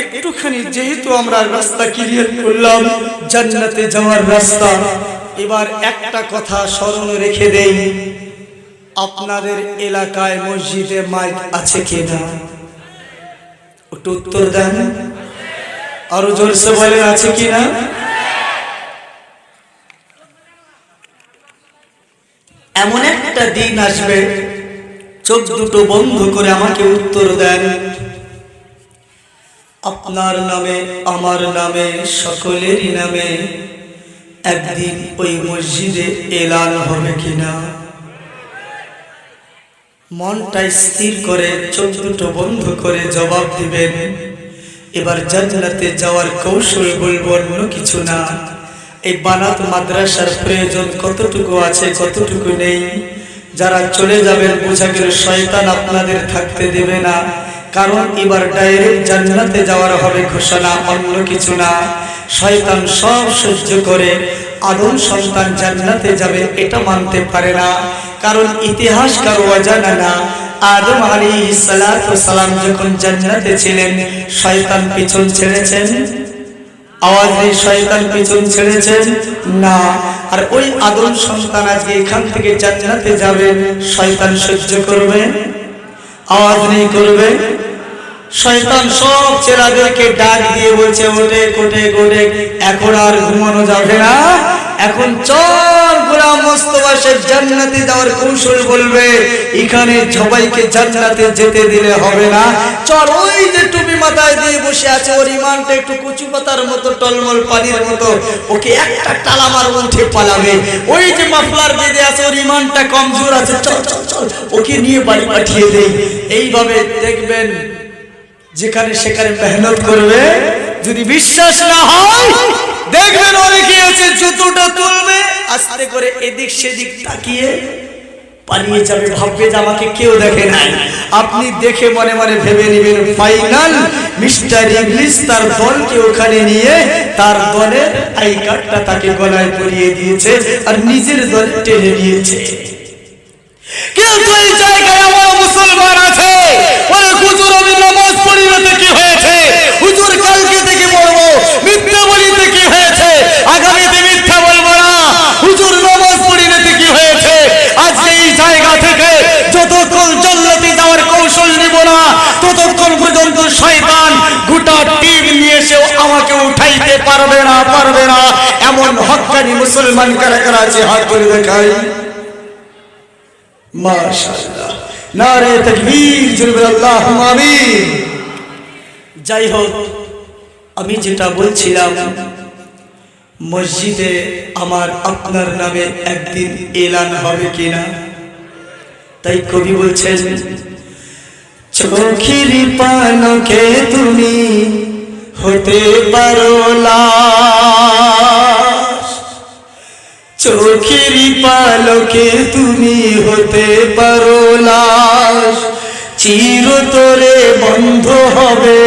একটুখানি যেহেতু আমরা রাস্তা ক্লিয়ার করলাম, জান্নাতে যাওয়ার রাস্তা, এবার একটা কথা স্মরণ রেখে দেই। আপনাদের এলাকায় মসজিদে মাইক আছে কিনা? একটু উত্তর দেন। আরও জোরসে বলেন, আছে কিনা? এমন একটা দিন আসবে, চোখ দুটো বন্ধ করে আমাকে উত্তর দেন। আপনার নামে, আমার নামে সকলেরই নামে একদিন ওই মসজিদে এলান হবে কিনা? মনটা স্থির করে, চোখ দুটো বন্ধ করে জবাব দিবেন, এবার জান্নাতে যাওয়ার কৌশল বলব অন্য কিছু না। এই বানাত মাদ্রাসার প্রয়োজন কতটুকু আছে, কতটুকু নেই? যারা চলে যাবেন, বোঝা গেল শয়তান আপনাদের থাকতে দেবে না। কারণ এবার ডাইরেক্ট জান্নাতে যাওয়ার হবে ঘোষণা, অন্য কিছু না। শয়তান সব সহ্য করে, আদম সন্তান জান্নাতে যাবে এটা মানতে পারে না। কারণ ইতিহাস কারও অজানা না, আদম আলী সালাম যখন জান্নাতে ছিলেন, শয়তান পিছন ছেড়েছেন? আওয়াজ শয়তান ছেড়েছেন? না। আর ওই আদম আজকে এখান থেকে শয়তান সহ্য করবে? আওয়াজ নেই করবে? শয়তান সব ছেলেদেরকে ডাক দিয়ে বলছে ওটে কোটে কোটে, এখন আর ঘুমানো যাবে না। এখন চল গোলাম মোস্তফাসের জান্নাতে যাওয়ার কৌশল বলবে। এখানে সবাইকে জান্নাতে যেতে দিলে হবে না। চল ওই যে টুপি মাথায় দিয়ে বসে আছে, ওর ইমানটা একটু কচু পাতার মতো, টলমল পানির মতো, ওকে একটা টালা মার উঠে পালাবে। ওই যে মাফলার বেঁধে আছে, ওর ইমানটা কমজোর আছে। চল চল চল, ওকে নিয়ে বাড়ি পাঠিয়ে দেই। এইভাবে দেখবেন যেখানে সেখানে মেহনত করবে, যদি বিশ্বাস না হয়, দেখবেন অনেকে আছে জুতোটা তুলবে, আস্তে করে এদিক সেদিক তাকিয়ে পালিয়ে যাবে। ভাববে যে আমাকে কেউ দেখে নাই। আপনি দেখে মনে মনে ভেবে নেবেন, ফাইনাল মিস্টার ইংলিশ তার দলকে ওখানে নিয়ে তার দলের আই কার্ডটা তাকে গলায় পরিয়ে দিয়েছে আর নিজের দল টেনে নিয়েছে। কিন্তু এই জায়গায় আমার মুসলমান আছে বলে হুজুর আমি নামাজ পড়ি না তো কি হয়েছে হুজুর কালকে থেকে পড়ব মিথ্যা বলিতে কি হয়েছে আগামীতে মিথ্যা বলব না হুজুর নামাজ পড়ি না তো কি হয়েছে আজকে এই জায়গা থেকে যতক্ষণ জান্নাতে যাওয়ার কৌশল নিব না ততক্ষণ পর্যন্ত শয়তান গোটা টিম নিয়ে এসেও আমাকে উঠাইতে পারবে না পারবে না এমন মুসলমান কারা কারা আছে, হাত করে দেখাই। মাশাআল্লাহ। নারে তাকবীর আল্লাহ যাই হোক আমি যেটা বলছিলাম, মসজিদে আমার আপনার নামে একদিন এলান হবে কিনা? তাই কবি বলছেন, চোখের পানকে তুমি হতে পারো লাশ চোখের পালকে তুমি হতে পারো লাশ। চিরতরে বন্ধ হবে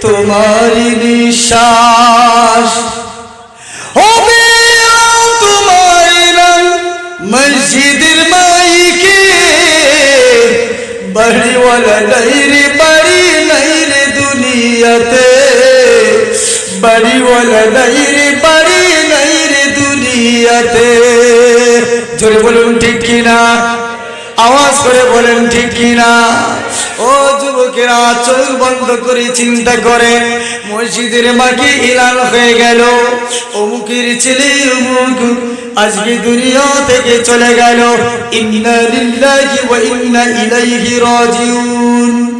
তোমার নিঃশ্বাস। হবে তোমার নাম মসজিদের মাইকে। বাড়িওয়ালা নাই রে, বাড়ি নাই রে দুনিয়াতে। বাড়িওয়ালা নাই নাই রে দুনিয়াতে, জোরে বলুন ঠিক কিনা? আওয়াজ করে বলেন ঠিক কিনা? ও যুবকেরা, চোখ বন্ধ করে চিন্তা করে, মসজিদের মাকে ইলান হয়ে গেল, অমুকের ছেলে অমুক আজকে দুনিয়া থেকে চলে গেল। ইলাইহি রাজিউন।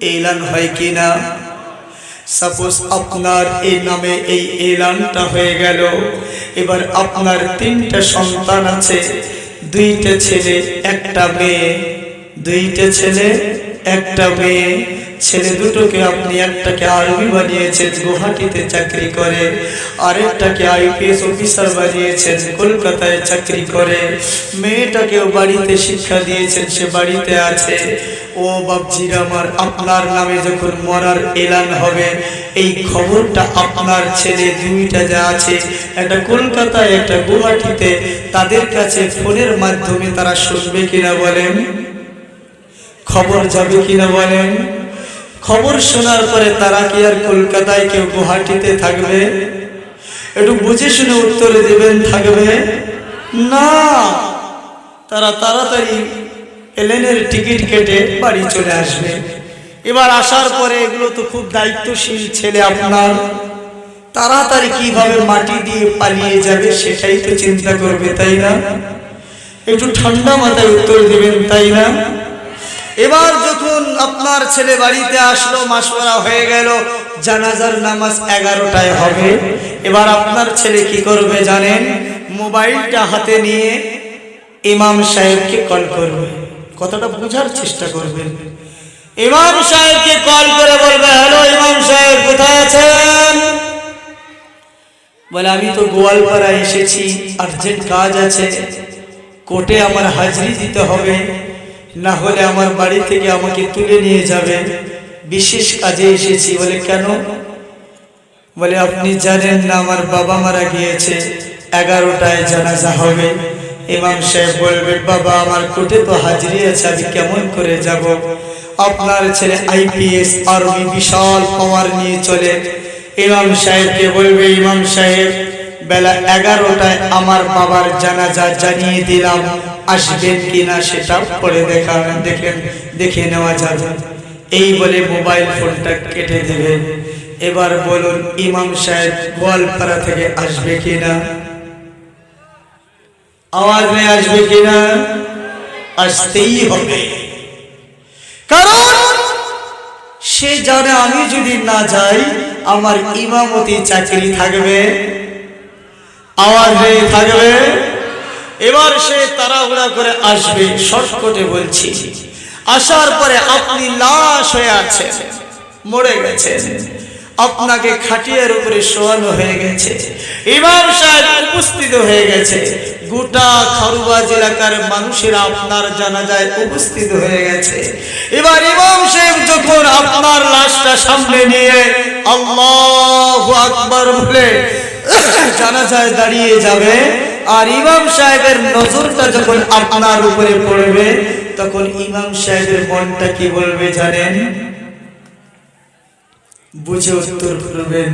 এলান হয় কিনা? সাপোজ আপনার এই নামে এই এলানটা হয়ে গেল। এবার আপনার তিনটা সন্তান আছে। দুইটা ছেলে, একটা মেয়ে। দুইটা ছেলে, একটা মেয়ে। ছেলে দুটোকে আপনি একটাকে আর্মি বানিয়েছেন, গুয়াহাটিতে চাকরি করে, আরেকটাকে আইপিএস অফিসার বানিয়েছেন, কলকাতায় চাকরি করে। মেয়েটাকেও বাড়িতে শিক্ষা দিয়েছেন, সে বাড়িতে আছে। ও বাবজির আমার আপনার নামে যখন মরার এলান হবে, এই খবরটা আপনার ছেলে দুইটা যা আছে, একটা কলকাতায়, একটা গুয়াহাটিতে, তাদের কাছে ফোনের মাধ্যমে তারা শুনবে কিনা বলেন? খবর যাবে কিনা বলেন? খবর শোনার পরে তারা কি আর কলকাতায় কেউ গুয়াহাটিতে থাকবে? একটু বুঝে শুনে উত্তর দেবেন, থাকবে? না। তারা তাড়াতাড়ি প্লেনের টিকিট কেটে বাড়ি চলে আসবে। এবার আসার পরে এগুলো তো খুব দায়িত্বশীল ছেলে আপনার। তাড়াতাড়ি কীভাবে মাটি দিয়ে পালিয়ে যাবে সেটাই তো চিন্তা করবে, তাই না? একটু ঠান্ডা মাথায় উত্তর দেবেন, তাই না? এবার যখন আপনার ছেলে বাড়িতে আসলো, মাসওয়ারা হয়ে গেল, জানাজার নামাজ এগারোটায় হবে। এবার আপনার ছেলে কি করবে জানেন? মোবাইলটা হাতে নিয়ে ইমাম সাহেবকে কল করবে। কথাটা বোঝার চেষ্টা করবেন ইমাম সাহেবকে কল করে বলবে, হ্যালো ইমাম সাহেব, কোথায় আছেন? বলে, আমি তো গোয়ালপাড়া এসেছি, আর্জেন্ট কাজ আছে। কোর্টে আমার হাজিরি দিতে হবে। না হলে আমার বাড়ি থেকে আমাকে তুলে নিয়ে যাবে। বিশেষ কাজে এসেছি। বলে, কেন? বলে, আপনি জানেন না, আমার বাবা মারা গিয়েছে। এগারোটায় জানাজা হবে। ইমাম সাহেব বলবে, বাবা, আমার কোর্টে তো হাজিরি আছে, আমি কেমন করে যাব? আপনার ছেলে আইপিএস, আর্মি, বিশাল পাওয়ার নিয়ে চলে। ইমাম সাহেবকে বলবে, ইমাম সাহেব, বেলা এগারোটায় আমার বাবার জানাজা জানিয়ে দিলাম। আসবেন কিনা সেটা পরে দেখা দেখেন দেখে নেওয়া যাবে। এই বলে মোবাইল ফোনটা কেটে দেবে। এবার বলুন, ইমাম সাহেব গোয়ালপাড়া থেকে আসবে কিনা? আওয়াজ নিয়ে আসবে কিনা? আসতেই হবে। কারণ সে জানে আমি যদি না যাই, আমার ইমামতি চাকরি থাকবে। আওয়াজ হয়ে থাকবে। এবার সে তাড়াহুড়া করে আসবে শর্টকটে বলছি। আসার পরে আপনি লাশ হয়ে আছেন, মরে গেছে আপনাকে খাটিয়ার উপরে শোয়ানো হয়ে গেছে। ইমাম সাহেব উপস্থিত হয়ে গেছে। গোটা খারুবাজ এলাকার মানুষেরা আপনার জানাজায় উপস্থিত হয়ে গেছে। এবার ইমাম সাহেব যখন আপনার লাশটা সামনে নিয়ে আল্লাহ আকবার বলে, জানাজায় দাঁড়িয়ে যাবে আর ইমাম সাহেবের নজরটা যখন আপনার উপরে পড়বে, তখন ইমাম সাহেবের মনটা কি বলবে জানেন? বুঝে উত্তর করবেন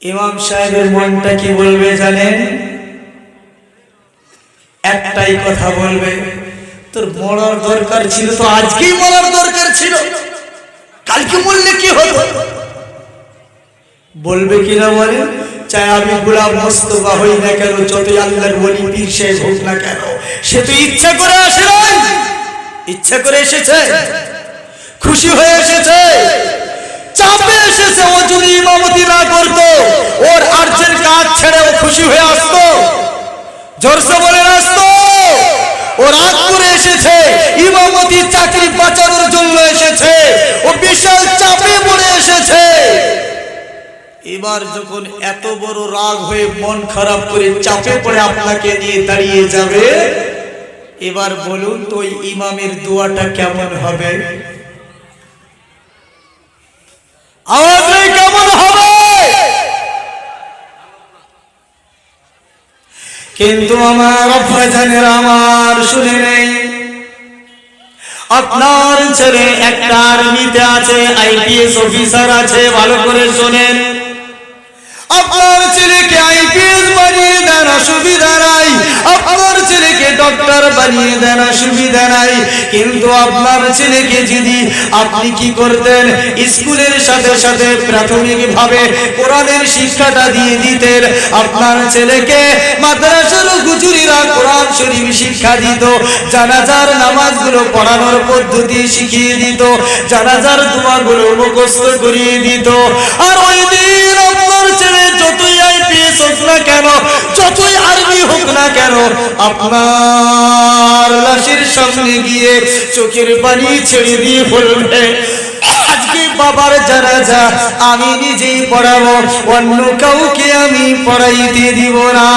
ইমাম সাহেবের মনটা কি বলবে জানেন? একটাই কথা বলবে, তোর মরার দরকার ছিল তো আজকেই মরার দরকার ছিল। কালকে মরলে কি হতো? বলবে কিনা বলে? চাই আমি গোলাম মোস্তফা হই না কেন, যতই আল্লাহর বলি পীর সাহেব হোক না কেন, সে তো ইচ্ছা করে আসে নাই। ইচ্ছা করে এসেছে। খুশি হয়ে এসেছে। চাপে এসেছে, ও যদি ইমামতি না করতো, ওর আর্জের কাজ ছেড়ে ও খুশি হয়ে আসতো। জোরসে বলে আসতো, ও রাগ করে এসেছে, ইমামতি চাকরি বাঁচানোর জন্য এসেছে, ও বিশাল চাপে পড়ে এসেছে। এবার যখন এত বড় রাগ হয়ে মন খারাপ করে চাপে পড়ে আপনাকে নিয়ে দাঁড়িয়ে যাবে, এবার বলুন তো ওই ইমামের দোয়াটা কেমন হবে? কেমন হবে? কিন্তু আমার আব্বাজানের আমার শুনে নেই। আপনার ছেলে একটা আর্মিতে আছে, আইপিএস অফিসার আছে, ভালো করে শোনেন। আপনার ছেলেকে আইপিএস বানিয়ে দেন, অসুবিধা নাই। আপনার ছেলেকে ডক্টর বানিয়ে দেন, অসুবিধা নাই। কিন্তু আপনার ছেলেকে যদি আপনি কি করতেন, স্কুলের সাথে সাথে প্রাথমিক ভাবে কোরআনের শিক্ষাটা দিয়ে দিতেন, আপনার ছেলেকে মাদ্রাসার গুজুরিরা কোরআন শরীফ শিক্ষা দিত, জানাজার নামাজগুলো পড়ানোর পদ্ধতি শিখিয়ে দিত, জানাজার দোয়াগুলো মুখস্থ করিয়ে দিত। আর ওই দিন ছেলে যতই আইপিএস হোক না কেন, যতই আর্মি হোক না কেন, আপনার লাশের সামনে গিয়ে চোখের পানি ছেড়ে দিয়ে বলবে বাবার জানাজা আমি নিজেই পড়াবো, অন্য কাউকে আমি পড়াইতে দিব না।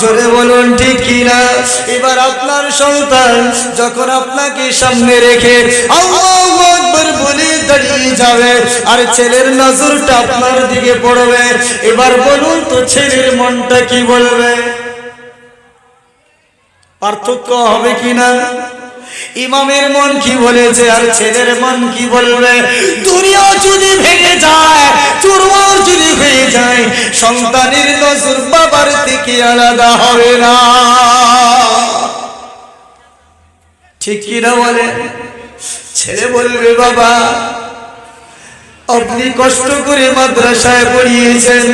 জোরে বলুন ঠিক কিনা? এবার আপনার সন্তান যখন আপনাকে সামনে রেখে বলে দাঁড়িয়ে যাবে, আর ছেলের নজরটা আপনার দিকে পড়বে, এবার বলুন তো ছেলের মনটা কি বলবে? পার্থক্য হবে কিনা? ইমামের মন কি বলেছে আর ছেলের মন কি বলবে? দুনিয়া যদি ভেঙে যায়, চুরমার যদি হয়ে যায়, সন্তানের নজর বাবার থেকে আলাদা হবে না। ঠিক কিনা বলে? ছেলে বলবে, বাবা, আপনি কষ্ট করে মাদ্রাসায় পড়িয়েছেন।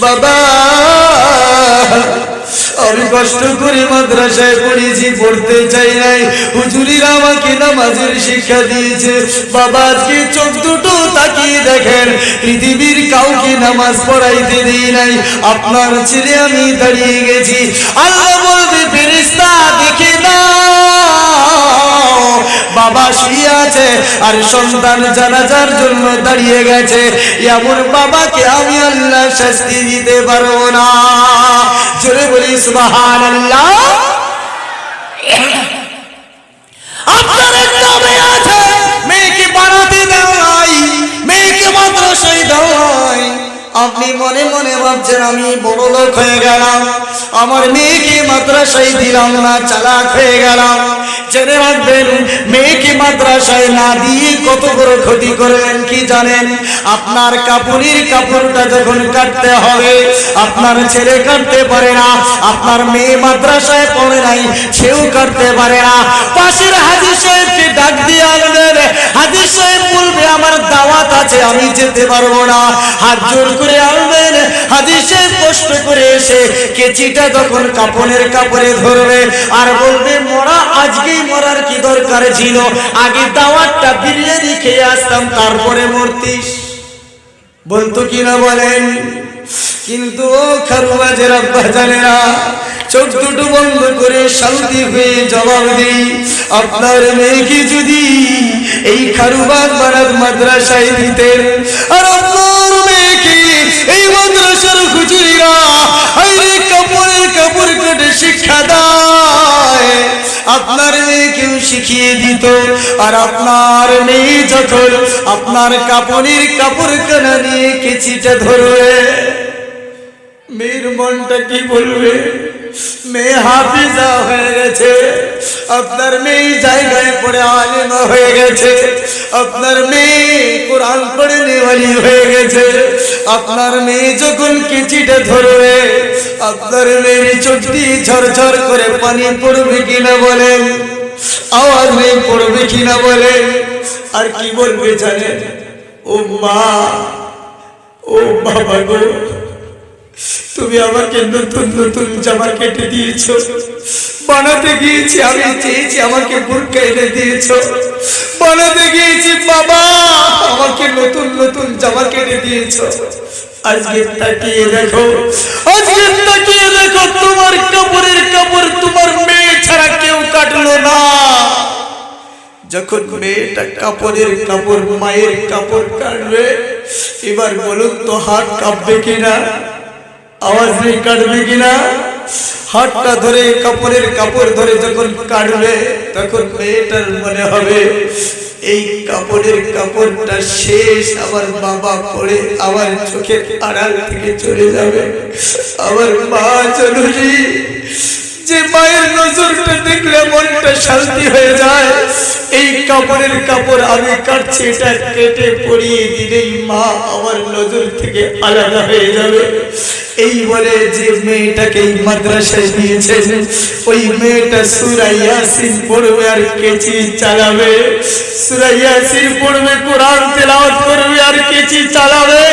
বাবা আমি কষ্ট করে মাদ্রাসায় পড়েছি, পড়তে চাই নাই। হুজুরিরা আমাকে নামাজের শিক্ষা দিয়েছে। বাবা, আজকে চোখ দুটো তাকিয়ে দেখেন, পৃথিবীর কাউকে নামাজ পড়াইতে দিই নাই। আপনার ছেলে আমি দাঁড়িয়ে গেছি। আল্লাহ বলবে ফেরিস্তা দেখে না বাবা শুয়ে আছে আর সন্তান জানাজার জন্য দাঁড়িয়ে গেছে। এমন বাবাকে আমি আল্লাহ শাস্তি দিতে পারব না। জোরে বলি সুবাহান আল্লাহ আপনি মনে মনে ভাবছেন আমি বড় লোক হয়ে গেলাম। আমার মেয়েকে মাদ্রাসায় দিলাম না, চালাক হয়ে গেলাম। জেনে রাখবেন, মেয়েকে মাদ্রাসায় না দিয়ে কত বড় ক্ষতি করলেন কি জানেন? আপনার কাপড়ের কাপড়টা যখন কাটতে হবে, আপনার ছেলে কাটতে পারে না, আপনার মেয়ে মাদ্রাসায় পড়ে নাই, সেও কাটতে পারে না। পাশের হাজি সাহেবকে ডাক দিয়ে আনবেন হাজি সাহেব বলবে, আমার দাওয়াত আছে, আমি যেতে পারব না। হাত জোর করে আনবেন হাজি সাহেব কষ্ট করে এসে কেচিটা তখন কাপড়ের কাপড়ে ধরবে আর বলবে, মরা, আজকেই মরার কি দরকার ছিল? আগে দাওয়াতটা বিরিয়ানি খেয়ে আসতাম, তারপরে মরতিস। বলতো কিনা বলেন? কিন্তু ও খারুবাজের আব্বা জানে না চোখ দুটো বন্ধ করে শান্তি হয়ে জবাব দিই, আপনার মেয়েকে যদি এই খারুবাগ বারাত মাদ্রাসায় দিতেন, আর এই মাদ্রাসার হুজুরিরা আইরে কাপড়ে কাপড় কেটে শিক্ষা দেয়। আপনার কেউ শিখিয়ে দিত, আর আপনার মেয়ে যখন। আপনার কাপড়ের কাপড় কেনা নিয়ে কেচিটা ধরবে। মেয়ের মনটা কি বলবে? মেয়ে হাফিজা হয়ে গেছে। আপনার মেয়ে জায়গায় পড়ে আলিমা হয়ে গেছে। আপনার মেয়ে কোরআন পড়ে নেওয়ালি হয়ে গেছে। আপনার মেয়ে যখন কেচিটা ধরবে, আপনার মেয়ের দিয়ে ঝরঝর করে পানি পড়বে কিনা বলেন। আওয়াজ নেই পড়বে কিনা বলেন। আর কি বলবে জানেন? ও মা ও বাবা গো। তুমি আমাকে নতুন নতুন জামা কেটে দিয়েছ। বানাতে গিয়েছি, আমি চেয়েছি আমাকে বুরকা এনে দিয়েছ। বানাতে গিয়েছি, বাবা, আমাকে নতুন নতুন জামা কেটে দিয়েছ। দেখো দেখো, তোমার কাপড়ের কাপড় তোমার ছাড়া কেউ কাটলো না। যখন কাপড়ের কাপড় কাপড় কাটবে, এবার বলুন তো হাত কাঁপবে কিনা? আওয়াজ নেই কাটবে কিনা? হাতটা ধরে, কাপড়ের কাপড় ধরে যখন কাটবে, তখন মেয়েটার মনে হবে, এই কাপড়ের কাপড়টা শেষ, আমার বাবা পড়ে আমার চোখের আড়াল থেকে চলে যাবে। আমার মা চলুনি যে মায়ের নজরটা দেখলে মনটা শান্তি হয়ে যায়। এই কাপড়ের কাপড় আমি কাটছি, এটা কেটে পরিয়ে দিলেই মা আমার নজর থেকে আলাদা হয়ে যাবে। এই বলে যে মেয়েটাকে এই মাদ্রাসায় দিয়েছেন, ওই মেয়েটা সুরাইয়াসিন পড়বে আর কেচি চালাবে। সুরাইয়াসিন পড়বে, কোরআন তেলাওয়াত করবে আর কেচি চালাবে।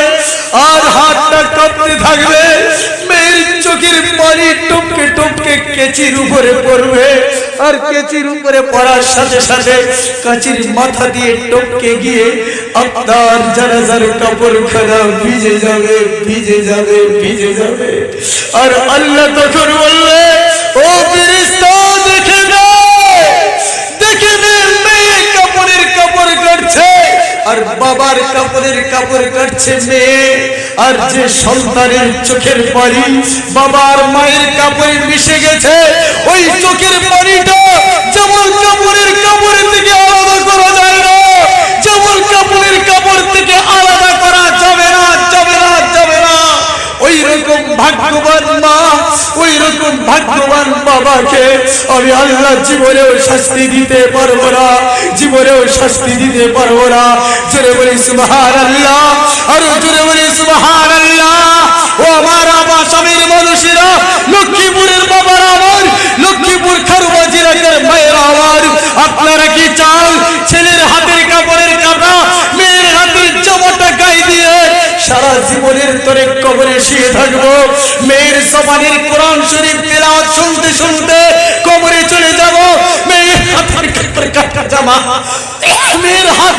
আর হাতটা কাঁপতে থাকবে। চোখের পানি টপকে টপকে কেচির উপরে পড়বে। আর কেচির উপরে পড়ার সাথে সাথে কাচির মাথা দিয়ে টপকে গিয়ে আপনার জানাজার কাপড় খানা ভিজে যাবে ভিজে যাবে ভিজে যাবে। আর আল্লাহ তখন বলবে ও দেখে দেখে কাপড়ের কাপড় কাটছে। আর বাবার কাপড়ের কাপড় কাটছে মেয়ে, আর যে সন্তানের চোখের পানি বাবার মায়ের কাপড়ে মিশে গেছে, ওই চোখের পানিটা যেমন কাপড়ের কাপড় থেকে আলাদা করা যায় না যেমন কাপড়ের কাপড় থেকে আলাদা করা যাবে না যাবে না যাবে না ওই রকম ভাগ্যবান মা ওই রকম ভাগ্যবান বাবা মাকে আমি আল্লাহ জীবনেও শাস্তি দিতে পারব না, জীবনেও শাস্তি দিতে পারব না। জোরে বলি মহার আল্লাহ আর জোরে বলি সুবহান আল্লাহ ও আমার আবাস আমির মানুষেরা লক্ষ্মীপুরের বাবারা আমার লক্ষ্মীপুর খারুবাজি রাখের মায়েরা আমার আপনারা কি চান ছেলের হাতের কাপড়ের কাটা মেয়ের হাতের জামাটা গায়ে দিয়ে সারা জীবনের তরে কবরে শুয়ে থাকব। মেয়ের সবানের কোরআন শরীফ তেলাওয়াত শুনতে শুনতে কবরে চলে যাব। মেয়ের হাতের কাপড় কাটা জামা, মেয়ের হাত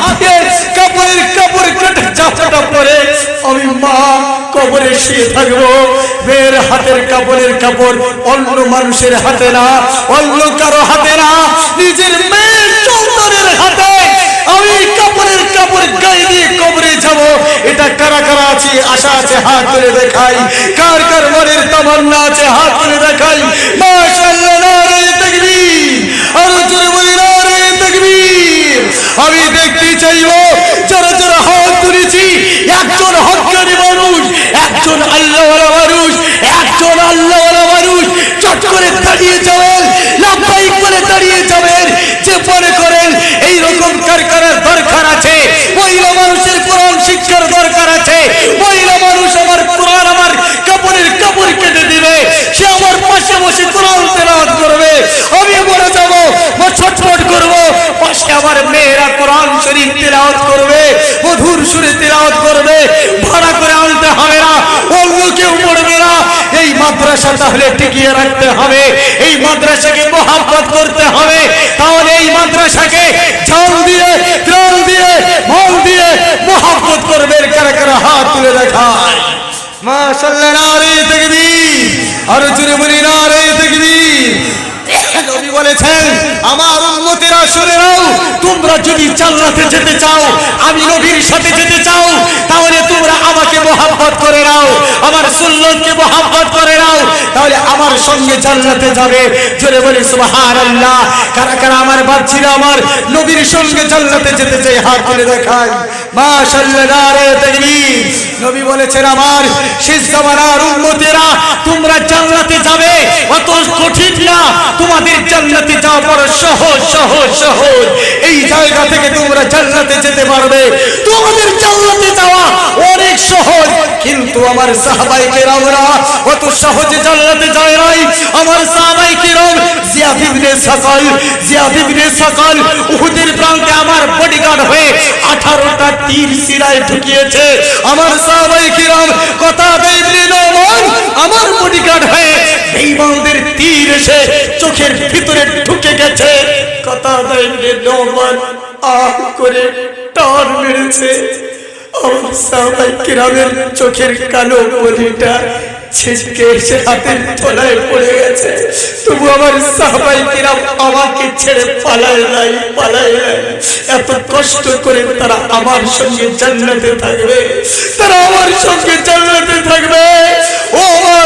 কাপড়ের কাপড় কাটা জামাটা পরে আমি মা কবরে শুয়ে থাকব। মেয়ের হাতের কাপড়ের কাপড় অন্য মানুষের হাতে না, অন্য কারও হাতে না। নিজের মেয়ের চৌধুরীর হাতে। আমি কাপড়ের কাপড় গায়ে দিয়ে কবরে যাব। এটা কারা কারা আছে? আশা আছে, হাত তুলে দেখাই। কার কার মনের তামান্না আছে, হাত তুলে দেখাই। মাশাআল্লাহ! ছটফট করব। পাশে আমার মেয়েরা কোরআন শরীফ তেলাওয়াত করবে, মধুর সুরে তেলাওয়াত করবে। ভাড়া করে আনতে হবে না অন্য কেউ পড়বে না। এই মাদ্রাসা তাহলে টিকিয়ে রাখতে হবে, এই মাদ্রাসাকে মোহাব্বত করতে হবে। তাহলে এই মাদ্রাসাকে ঝাল দিয়ে ত্রাল দিয়ে, মল দিয়ে মোহাব্বত করবে, কারা কারা হাত তুলে দেখায়। মাশাআল্লাহ নারে তাকবীর আর জোরে বলি নারে তাকবীর বলেছেন, আমার উম্মতেরা শুনে নাও, তোমরা যদি জান্নাতে যেতে চাও, আমি নবীর সাথে যেতে চাও, তাহলে তোমরা আমাকে মোহাব্বত করে নাও, আমার সুন্নতকে মোহাব্বত করে নাও, তাহলে আমার সঙ্গে জান্নাতে যাবে। জোরে বলি, সুবহানাল্লাহ। কারা কারা আমার বাচ্চিরা আমার নবীর সঙ্গে জান্নাতে যেতে চাই হাত তুলে দেখায় মাশাআল্লাহ, নারে তাকবীর। নবী বলেছেন, আমার শেষ জামানার উম্মতেরা তোমরা জান্নাতে যাবে, অত কঠিন না, তোমাদের জান্নাতে যাওয়া বড় সহজ সহজ সহজ। এই জায়গা থেকে তোমরা জান্নাতে যেতে পারবে। তোমাদের জান্নাতে যাওয়া অনেক সহজ। কিন্তু আমার সাহাবাই কেরামরা অত সহজে জান্নাতে যায় নাই। আমার সাহাবাই কেরাম জিয়াদ ইবনে সাকাল, জিয়াদ ইবনে সাকাল উহুদের প্রান্তে আমার বডিগার্ড হয়ে 18টা তীর সিরায় ঢুকিয়েছে। আমার সাহাবাই কেরাম কথা ইবনে নোমান আমার বডিগার্ড হয়ে বেঈমানদের তীর এসে চোখের ভিতরে ঢুকে গেছে। কথা ইবনে নোমান, আহ করে টান মেরেছে। চোখের কালো বলিটা ছিটকে এসে হাতের তলায় পড়ে গেছে। তবু আমার সাহাবাই কিরাম আমাকে ছেড়ে পালায় নাই পালায় নাই। এত কষ্ট করে তারা আমার সঙ্গে জান্নাতে থাকবে। তারা আমার সঙ্গে জান্নাতে থাকবে। ও আমার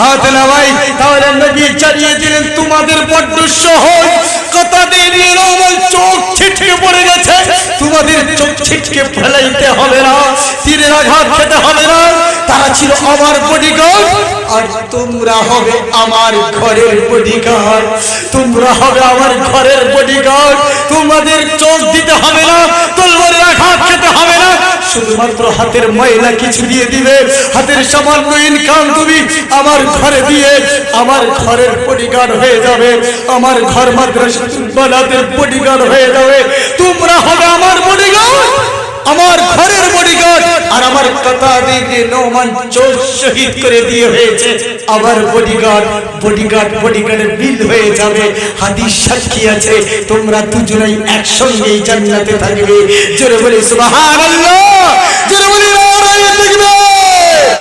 হাত নামাই, তাহলে নবী জানিয়ে দিলেন, তোমাদের বড্ড সহজ। কথা দিয়ে আমার চোখ ছিটকে পড়ে গেছে। তোমাদের চোখ ছিটকে ফেলাইতে হবে না। তীরের আঘাত খেতে হবে না। তারা ছিল আমার বডিগার্ড আর তোমরা হবে আমার ঘরের বডিগার্ড তোমরা হবে আমার ঘরের বডিগার্ড তোমাদের চোখ দিতে হবে না। তলবারের আঘাত খেতে হবে শুধুমাত্র হাতের ময়লা কিছু দিয়ে দিবে? হাতের সামান্য ইনকাম তুমি আমার ঘরে দিয়ে আমার ঘরের পরিকার হয়ে যাবে। আমার ঘর মাদ্রাসা বানাদের পরিকার হয়ে যাবে। তোমরা হবে আমার বডিগার্ড আমার ঘরের বডিগার্ড আর আমার কথা দিয়ে নৌমান চোখ শহীদ করে দিয়ে হয়েছে। আমার বডিগার্ড বডিগার্ড বডিগার্ডের বিল হয়ে যাবে। হাদিস সাক্ষী আছে, তোমরা দুজনেই একসঙ্গেই জান্নাতে থাকবে। জোরে বলি, সুবহানাল্লাহ! জোরে বলি, নারায়ে তাকবীর!